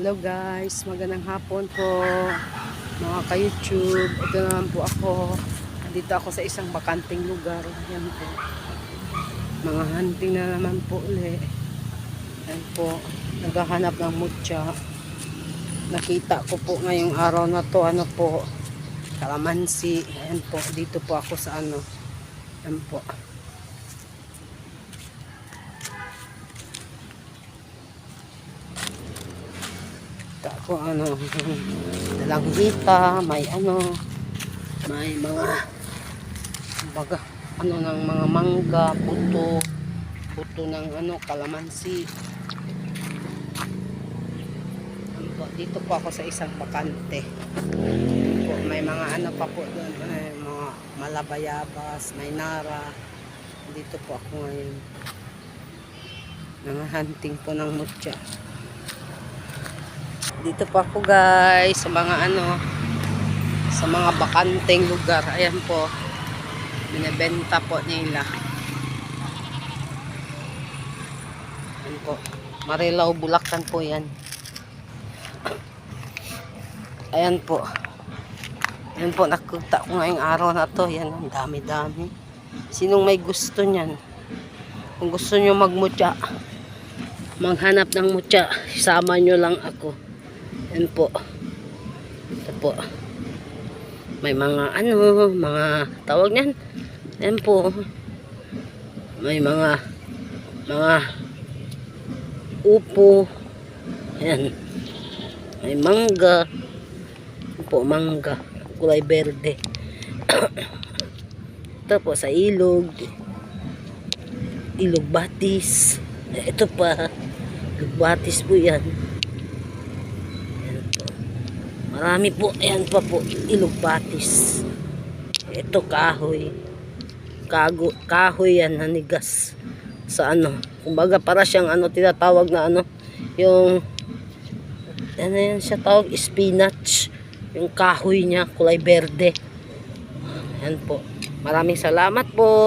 Hello guys, magandang hapon po mga ka-YouTube. Ito naman po ako. Dito ako sa isang bakanting lugar. Yan po. Mga hunting na naman po uli. Yan po. Naghahanap ng mutya. Nakita ko po ngayong araw na to. Ano po. Kalamansi. Yan po. Dito po ako sa ano. Yan po. Ako ano, dalanghita, may ano, may mga baga, ano ng mga mangga, puto, puto ng ano, kalamansi. Ano Dito po ako sa isang bakante. Po, may mga ano pa po doon, may mga malabayabas, may nara. Dito po ako ngayon. Mga hunting po ng mutya. Dito po ako guys sa mga ano sa mga bakanteng lugar. Ayan po. Binebenta po nila. Ayan po. Marilaw Bulacan po yan. Ayan po. Ayan po nakita ko ngayong araw na to. Yan ang dami-dami. Sinong may gusto niyan? Kung gusto nyo magmutya, maghanap ng mutya, sama nyo lang ako. Yan po. Ito po. May mga ano, mga tawag niyan. Yan po. May mga mga upo. Yan. May mangga. Po, mangga. Kulay berde. Ito po sa ilog. Ilog batis. Ito pa. Ilog batis po yan. Marami po, ayan pa po, ilog batis. Ito kahoy. Kago, kahoy yan, nanigas. Sa ano, kumbaga para siyang ano, tinatawag na ano, yung, ano yan siya tawag, spinach. Yung kahoy niya, kulay berde. Ayan po. Maraming salamat po.